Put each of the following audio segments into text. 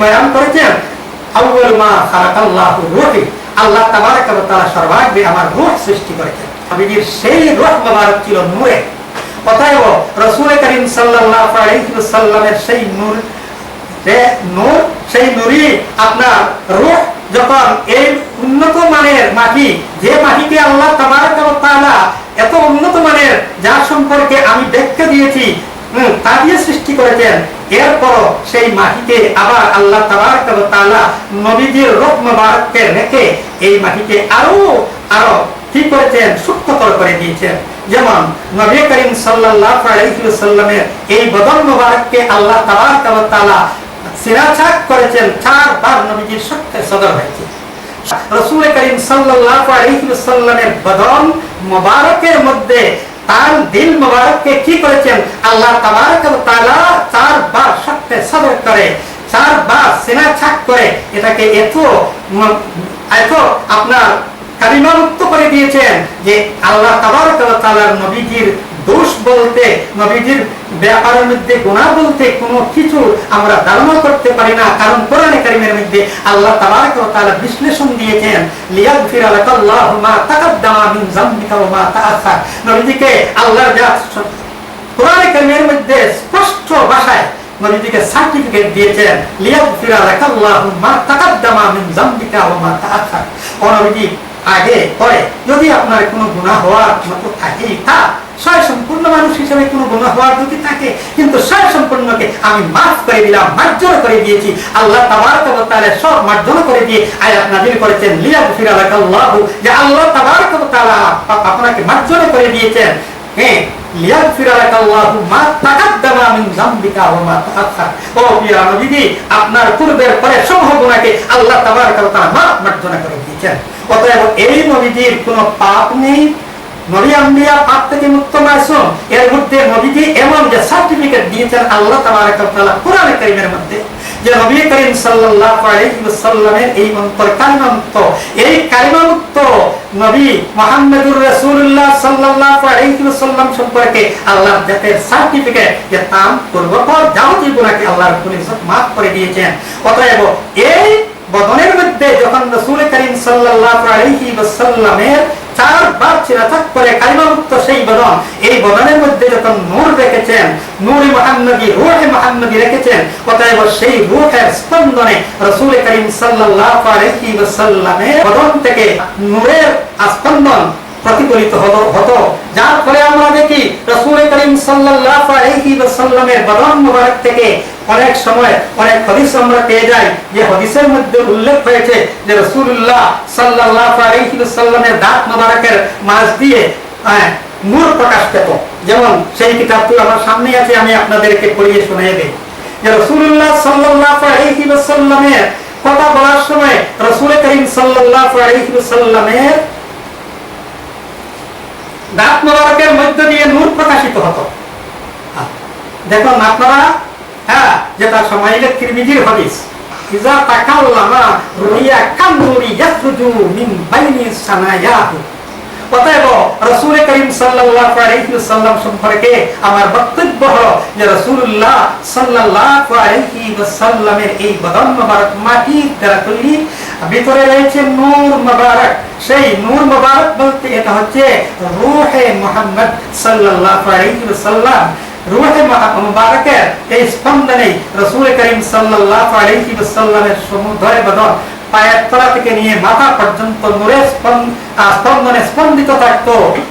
বয়ান করেছেন মা রূহি আল্লাহ ওয়া তাআলা সর্বাগ্রে আমার রূহ সৃষ্টি করেছেন। সেই রূহ ছিল নূরে। রাসূল করিম সাল্লাল্লাহু আলাইহি ওয়াসাল্লামের সেই নূর, যে নূর, সেই নূরই আপনার রূহ যখন এই উন্নত মানের মাটি, যে মাটিকে আল্লাহ তাবারাকা ওয়া তাআলা এত উন্নত মানের, যার সম্পর্কে আমি ব্যাখ্যা দিয়েছি তা দিয়ে সৃষ্টি করেছেন এরপর সেই মাটিতে আবার আল্লাহ তাআলা নবীজির রূহ মোবারককে রেখে এই মাটিকে আরও আরও কি করেছেন সূক্ষ্মতর করে দিয়েছেন। যেমন নবী করিম আলাইহি এই বদন মোবারককে আল্লাহ তাআলা সিরাছাক করেছেন, চারবার নবীজির সত্যে সদর হয়েছে। রসুল করিম সাল্লাল্লাহু আলাইহি ওয়াসাল্লামের বদন মোবারকের মধ্যে তার দিল মোবারককে কি করেছেন? আল্লাহ তাবারক তালা চারবার সত্যে সদর করে, চারবার সেনা ছাক করে এটাকে এত এত আপনার কালিমামুক্ত করে দিয়েছেন যে আল্লাহ তাবারক তালার নবীজির দোষ বলতে, নবীজির ব্যাপারের মধ্যে গুনাহ বলতে কোনো কিছু আমরা ধারণা করতে পারি না। কারণ কোরআনে কারিমের মধ্যে আল্লাহ তাবারক তাআলা বিশ্লেষণ দিয়েছেন লাকাল্লাহু মা তাকাদ্দামা মিন যামবিকা ওয়া মা নবীজিকে আল্লাহর যা কোরআনে কারিমের মধ্যে স্পষ্ট ভাষায় নবীজিকে সার্টিফিকেট দিয়েছেন লাকাল্লাহু মা তাকাদ্দামা মিন যামবিকা ওয়া মা ও নবীজি আগে পরে যদি আপনার কোনো গুনাহ হওয়ার মতো থাকেই তা স্বয় সম্পূর্ণ মানুষ হিসেবে কোনো গুনাহ হওয়ার যদি থাকে, কিন্তু স্বয় সম্পূর্ণকে আমি মাফ করে দিলাম, মার্জনা করে দিয়েছি। আল্লাহ তাবারক ওয়া তাআলা সব মার্জনা করে দিয়ে আয়াত নাযিল করেছেন লিয়া লিয়াগফির লাকাল্লাহু যে আল্লাহ তাবারক ওয়া আপনাকে মার্জনা করে দিয়েছেন। হ্যাঁ আপনার পূর্বের পরে সমূহ আল্লাহ মাফ মার্জনা করে দিয়েছেন। অতএব এই নবীজির কোনো পাপ নেই নবী আম্বিয়া পাপ থেকে মুক্ত এর মধ্যে এমন যে সার্টিফিকেট দিয়েছেন আল্লাহ কোরআনে মধ্যে, যে নবী করিম সাল্লাল্লাহু আলাইহি ওয়াসাল্লামের এই এই নবী মুহাম্মদুর রাসূলুল্লাহ সাল্লাল্লাহু আলাইহি ওয়াসাল্লাম সম্পর্কে আল্লাহর জাতের সার্টিফিকেট যে তাম গুনাহকে মাফ করে দিয়েছেন। অতএব এই বদনের মধ্যে যখন রাসূল করিম সাল্লাল্লাহু আলাইহি ওয়াসাল্লামের চারবার চিরাচাক করে সেই বদন। এই বদনের মধ্যে যখন নূর রেখেছেন রূহে রেখেছেন, অতএব সেই রূহের স্পন্দনে রাসূল করিম বদন থেকে নূরের স্পন্দন প্রতিফলিত হতো হতো। যার ফলে আমরা দেখি রাসূল করিম সাল্লাল্লাহু আলাইহি ওয়াসাল্লামের বদন মুবারক থেকে অনেক সময় অনেক হাদিস আমরা পেয়ে যাই। যে হাদিসের মধ্যে উল্লেখ হয়েছে যে রাসূলুল্লাহ সাল্লাল্লাহু আলাইহি ওয়াসাল্লামের দাঁত মুবারকের মাঝ দিয়ে হ্যাঁ, নূর প্রকাশ পেত। যেমন সেই কিতাবটি আমার সামনে আছে আমি আপনাদেরকে পড়িয়ে শুনিয়ে দেই। যে রাসূলুল্লাহ সাল্লাল্লাহু আলাইহি কথা বলার সময় রাসূল করিম সাল্লাল্লাহু আলাইহি দাঁত মোবারকের মধ্য দিয়ে নূর প্রকাশিত হতো। দেখুন আপনারা হ্যাঁ যেটা সমাইলে তিরমিজির হাদিস। ইজা তাকাল্লামা রুইয়া কান্নুরি ইয়াখরুজু মিন বাইনি সানায়াহু। অতএব রাসূল করিম সাল্লাল্লাহু আলাইহি ওয়াসাল্লাম সম্পর্কে আমার বক্তব্য হলো যে রাসূলুল্লাহ সাল্লাল্লাহু আলাইহি ওয়াসাল্লামের এই বদন মোবারক মাটির দ্বারা তৈরি, ভিতরে রয়েছে নূর মোবারক। সেই নূর মোবারক বলতে এটা হচ্ছে রূহে মুহাম্মদ সাল্লাল্লাহু আলাইহি ওয়াসাল্লাম। রূহে মুবারকের এই স্পন্দনে করিম সাল্লাল্লাহু আলাইহি ওয়াসাল্লামের সমুদয় বদন পায়ের তলা থেকে নিয়ে মাথা পর্যন্ত আহ, স্পন্দনে স্পন্দিত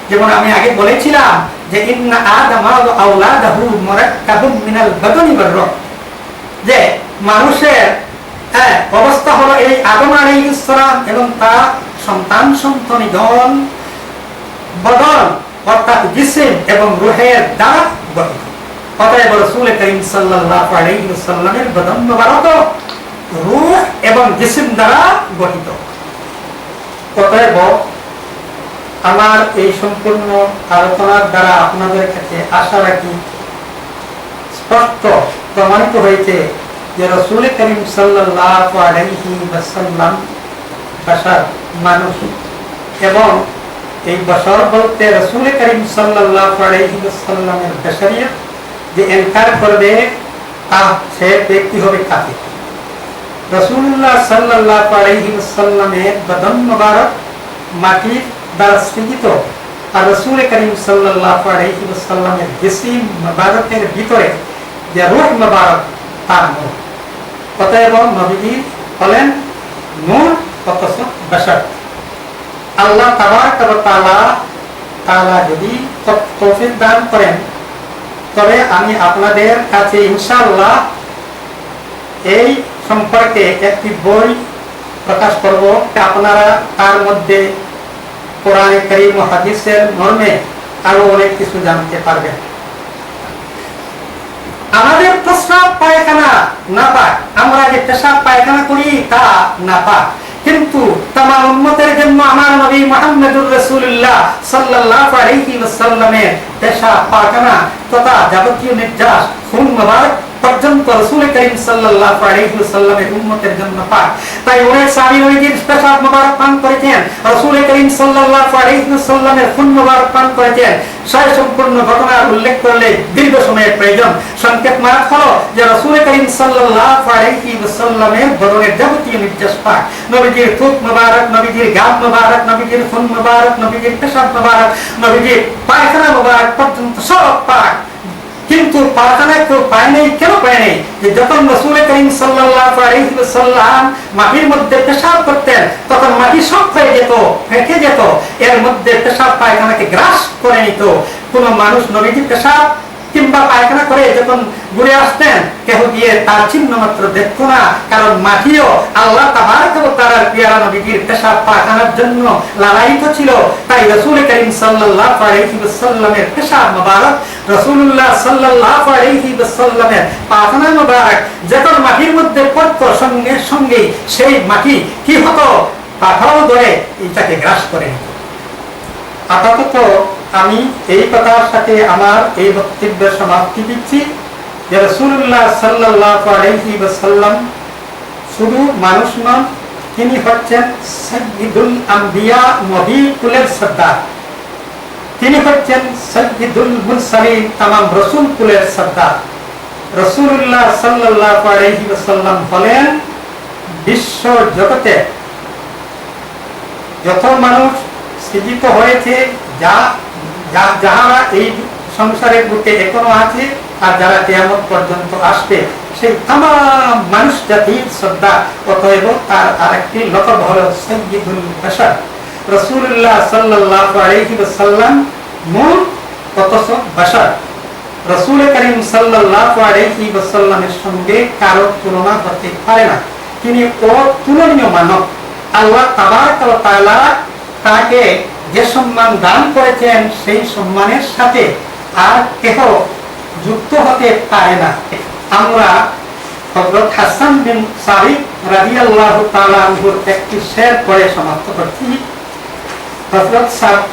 যেমন আমি আগে বলেছিলাম যে ইন্না মুরাক্কাবুম মিনাল বাদনি রূহ যে মানুষের হ্যাঁ, অবস্থা হলো এই আদম আলাইহিস এবং তার সন্তান সন্তনিগণ বদন অর্থাৎ জিসিম এবং রুহের দ্বারা গঠিত। অতএব রাসূল করিম সাল্লাল্লাহু আলাইহি ওয়াসাল্লামের বদন মুবারক রূহ এবং জিসিম দ্বারা গঠিত। অতএব আমার এই সম্পূর্ণ আলোচনার দ্বারা আপনাদের কাছে আশা রাখি স্পষ্ট প্রমাণিত হয়েছে যে রসুল করিম সাল্লাল্লাহু আলাইহি ওয়াসাল্লাম বাশার মানুষ এবং এই বশর বলতে রসুল করিম সাল্লাল্লাহু আলাইহি ওয়াসাল্লামের বাশারিয়ত যে এনকার করবে, তা সে ব্যক্তি হবে কাফির। রসুল্লাহ সাল্লাহ আলহিমের বদন মোবারক মাটির দ্বারা সৃজিত আর রসুল করিম সাল্লাহ আলহিমের জিসিম মোবারকের ভিতরে যে রূহ মোবারক, তার নূর। অতএব নবীজি হলেন নূর অথচ বেশক আল্লাহ তালা তালা যদি তৌফিক দান করেন তবে আমি আপনাদের কাছে ইনশাআল্লাহ এই সম্পর্কে একটি বই প্রকাশ করব আপনারা তার মধ্যে কোরআনে করিম ও হাদিসের মর্মে আরও অনেক কিছু জানতে পারবেন। আমাদের প্রস্রাব পায়খানা না পাক আমরা যে পেশাব পায়খানা করি তা না পাক কিন্তু তামাম উম্মতের জন্য আমার নবী মুহাম্মদুর রাসূলুল্লাহ সাল্লাল্লাহু আলাইহি ওয়াসাল্লামের পেশাব পায়খানা তথা যাবতীয় নির্যাস, খুন, মোবারক পর্যন্ত রসুল করিম সাল্লাল্লাহু আলাইহি ওয়াসাল্লামের উম্মতের জন্য পাক। তাই অনেক সাহাবী নবীজির পেশাব মোবারক পান করেছেন, রসুল করিম সাল্লাল্লাহু আলাইহি ওয়াসাল্লামের খুন, মোবারক পান করেছেন। ছয় সম্পূর্ণ ঘটনার উল্লেখ করলে দীর্ঘ সময়ের প্রয়োজন। সংকেত মারাত হলো যে রসুল করিম সাল্লাল্লাহু আলাইহি ওয়াসাল্লামের বদনের যাবতীয় নির্দেশ পাক। নবীজির থুক মোবারক, নবীজির গাম মোবারক, নবীজির খুন মোবারক, নবীজির পেশাব মোবারক, নবীজির পায়খানা মোবারক পর্যন্ত সব পাক। কিন্তু পায়খানায় কেউ পায় নেই, কেন পায় নেই? যে যখন রসুল করিম ওয়াসাল্লাম মাটির মধ্যে পেশাব করতেন, তখন মাটি সব হয়ে যেত, ফেঁকে যেত। এর মধ্যে পেশাব পায়খানাকে গ্রাস করে নিত। কোন মানুষ নবীজি পেশাব কিংবা পায়খানা করে যখন ঘুরে আসতেন, কেহ গিয়ে তার চিহ্ন মাত্র দেখতো না, কারণ মাটিও আল্লাহ তার পিয়ারা নবীজির পেশাব পায়খানার জন্য লালায়িত ছিল। তাই রসুল করিম সাল্লাহ পেশাব মোবারক রসুল্লাহ সাল্লাহ পায়খানা মোবারক যখন মাটির মধ্যে পড়তো, সঙ্গে সঙ্গে সেই মাটি কি হতো? পাঠাও ধরে এটাকে গ্রাস করে আপাতত আমি এই কথার সাথে আমার এই বক্তব্যের সমাপ্তি দিচ্ছি যে রসুল্লাহ সাল্লাহ আলহি সাল্লাম শুধু মানুষ নন, তিনি হচ্ছেন সৈয়দুল আম্বিয়া নবী কুলের সর্দার। তিনি হচ্ছেন সৈয়দুল মুরসালিন, তামাম রসুল কুলের সর্দার। রসুল্লাহ সাল্লাহ আলহি সাল্লাম হলেন বিশ্ব জগতে যত মানুষ সৃজিত হয়েছে, যা যাহারা এই সংসারের বুকে এখনও আছে, আর যারা কেয়ামত পর্যন্ত আসবে, সেই তাম মানুষ জাতির শ্রদ্ধা, অতএব তার আরেকটি লকব হল সৈয়দুল বাসার রসুল্লাহ সাল্লাহ আলহি সাল্লাম মূল বাসার রসুল করিম সাল্লাহ আলহি সাল্লামের সঙ্গে কারও তুলনা হতে পারে না। তিনি অতুলনীয় মানব। আল্লাহ তাবার তাকে যে সম্মান দান করেছেন, সেই সম্মানের সাথে আর কেহ যুক্ত হতে পারে না। আমরা হজরত হাসান বিন সাহিব রাজি আল্লাহ তালুর একটি শের পরে সমাপ্ত করছি। হজরত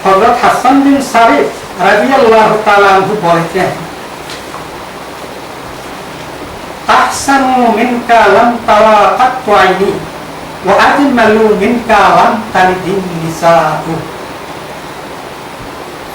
হজরত হাসান বিন সাহিব রাজি আল্লাহ তালু বলেছেন, আহসানু মিনকা লাম তাওয়া কাত্তু আইনি, ওয়া আজমালু মিনকা লাম তালিদিন নিসাউ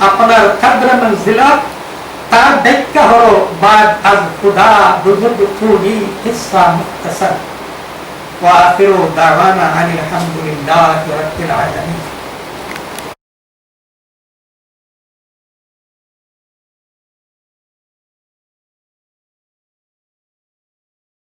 আপনার কাদ্র মঞ্জিলা তার ব্যাখ্যা হলো বাদ আজ খুদা বুজুর্গ খুদি হিসা মুক্তাসার ওয়া আখিরু দাওয়ানা আনিল হামদুলিল্লাহি রাব্বিল আলামিন